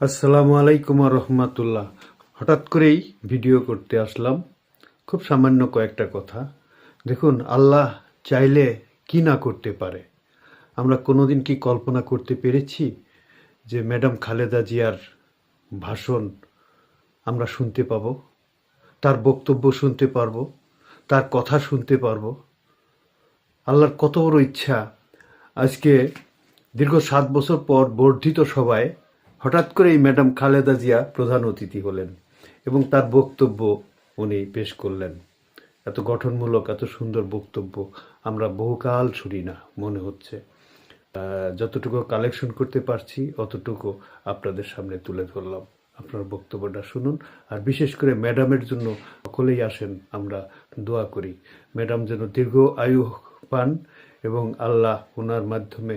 আসসালামু আলাইকুম রহমাতুল্লাহ। হঠাৎ করেই ভিডিও করতে আসলাম। খুব সামান্য কয়েকটা কথা। দেখুন, আল্লাহ চাইলে কি না করতে পারে? আমরা কোনোদিন কি কল্পনা করতে পেরেছি যে ম্যাডাম খালেদা জিয়ার ভাষণ আমরা শুনতে পাবো? তার বক্তব্য শুনতে পারব? তার কথা শুনতে পারব? আল্লাহর কত বড় ইচ্ছা। আজকে দীর্ঘ সাত বছর পর বর্ধিত সভায় হঠাৎ করে এই ম্যাডাম খালেদা জিয়া প্রধান অতিথি হলেন এবং তার বক্তব্য উনি পেশ করলেন। এত গঠনমূলক, এত সুন্দর বক্তব্য আমরা বহুকাল শুনি না, মনে হচ্ছে। যতটুকু কালেকশন করতে পারছি, অতটুকু আপনাদের সামনে তুলে ধরলাম। আপনার বক্তব্যটা শুনুন। আর বিশেষ করে ম্যাডামের জন্য সকলেই আসেন, আমরা দোয়া করি। ম্যাডাম যেন দীর্ঘ আয়ু পান এবং আল্লাহ ওনার মাধ্যমে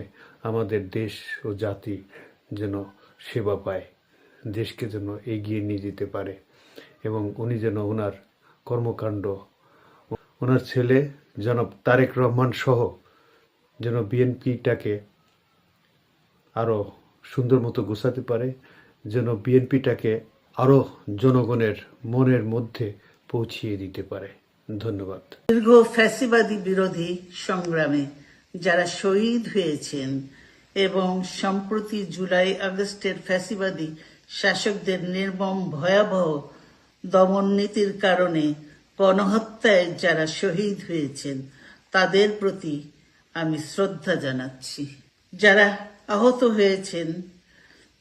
আমাদের দেশ ও জাতি যেন সেবা পায়, দেশকে যেন এগিয়ে নিয়ে যেতে পারে এবং উনি যেন ওনার কর্মকাণ্ড, ওনার ছেলে জনাব তারেক রহমান সহ যেন বিএনপিটাকে আরও সুন্দর মতো গোছাতে পারে, যেন বিএনপিটাকে আরও জনগণের মনের মধ্যে পৌঁছিয়ে দিতে পারে। ধন্যবাদ। দীর্ঘ ফ্যাসিবাদী বিরোধী সংগ্রামে যারা শহীদ হয়েছেন এবং সম্প্রতি জুলাই আগস্টের ফ্যাসিবাদী শাসকদের নির্মম ভয়াবহ দমন নীতির কারণে গণহত্যায় যারা শহীদ হয়েছেন, তাদের প্রতি আমি শ্রদ্ধা জানাচ্ছি। যারা আহত হয়েছেন,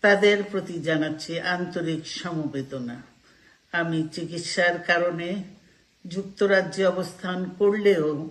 তাদের প্রতি জানাচ্ছি আন্তরিক সমবেদনা। আমি চিকিৎসার কারণে যুক্তরাজ্যে অবস্থান করলেও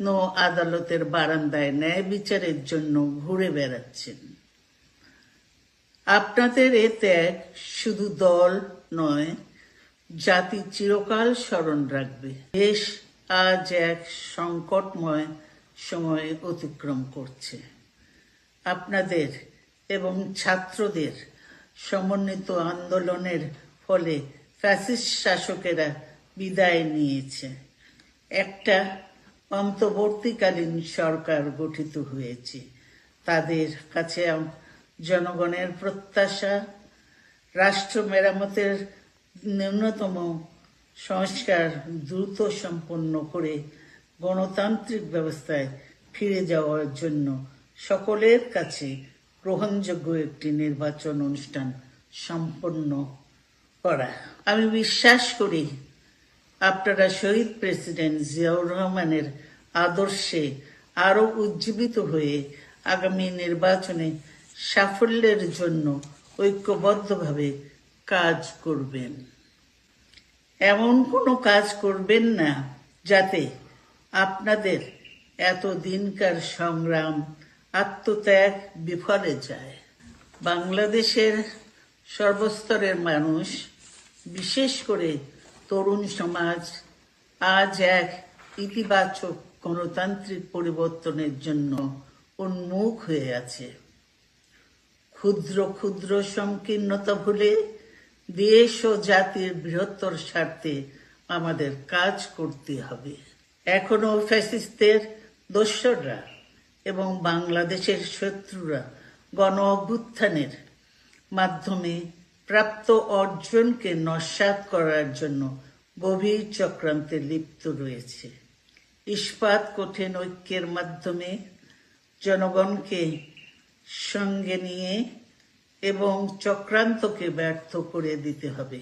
নো আদালতের বারান্দায় ন্যায় বিচারের জন্য ঘুরে বেড়াচ্ছেন। আপনাদের এ ত্যাগ শুধু দল নয়, জাতি চিরকাল স্মরণ রাখবে। দেশ আজ এক সংকটময় সময় অতিক্রম করছে। আপনাদের এবং ছাত্রদের সমন্বিত আন্দোলনের ফলে ফ্যাসিস্ট শাসকেরা বিদায় নিয়েছে। একটা অন্তর্বর্তীকালীন সরকার গঠিত হয়েছে। তাদের কাছে জনগণের প্রত্যাশা, রাষ্ট্র মেরামতের ন্যূনতম সংস্কার দ্রুত সম্পন্ন করে গণতান্ত্রিক ব্যবস্থায় ফিরে যাওয়ার জন্য সকলের কাছে গ্রহণযোগ্য একটি নির্বাচন অনুষ্ঠান সম্পন্ন করা। আমি বিশ্বাস করি আপনারা শহীদ প্রেসিডেন্ট জিয়াউর রহমানের আদর্শে আরও উজ্জীবিত হয়ে আগামী নির্বাচনে সাফল্যের জন্য ঐক্যবদ্ধভাবে কাজ করবেন। এমন কোনো কাজ করবেন না যাতে আপনাদের এত দিনকার সংগ্রাম আত্মত্যাগ বিফলে যায়। বাংলাদেশের সর্বস্তরের মানুষ, বিশেষ করে তরুণ সমাজ আজ এক ইতিবাচক গণতান্ত্রিক পরিবর্তনের জন্য উন্মুখ হয়ে আছে। ক্ষুদ্র ক্ষুদ্র সংকীর্ণতা ভুলে দেশ ও জাতির বৃহত্তর স্বার্থে আমাদের কাজ করতে হবে। এখনও ফ্যাসিস্টদের দোসররা এবং বাংলাদেশের শত্রুরা গণ অভ্যুত্থানের মাধ্যমে প্রাপ্ত অর্জনকে নস্যাৎ করার জন্য গভীর চক্রান্তে লিপ্ত রয়েছে। ইস্পাত কঠিন ঐক্যের মাধ্যমে জনগণকে সঙ্গে নিয়ে এবং চক্রান্তকে ব্যর্থ করে দিতে হবে।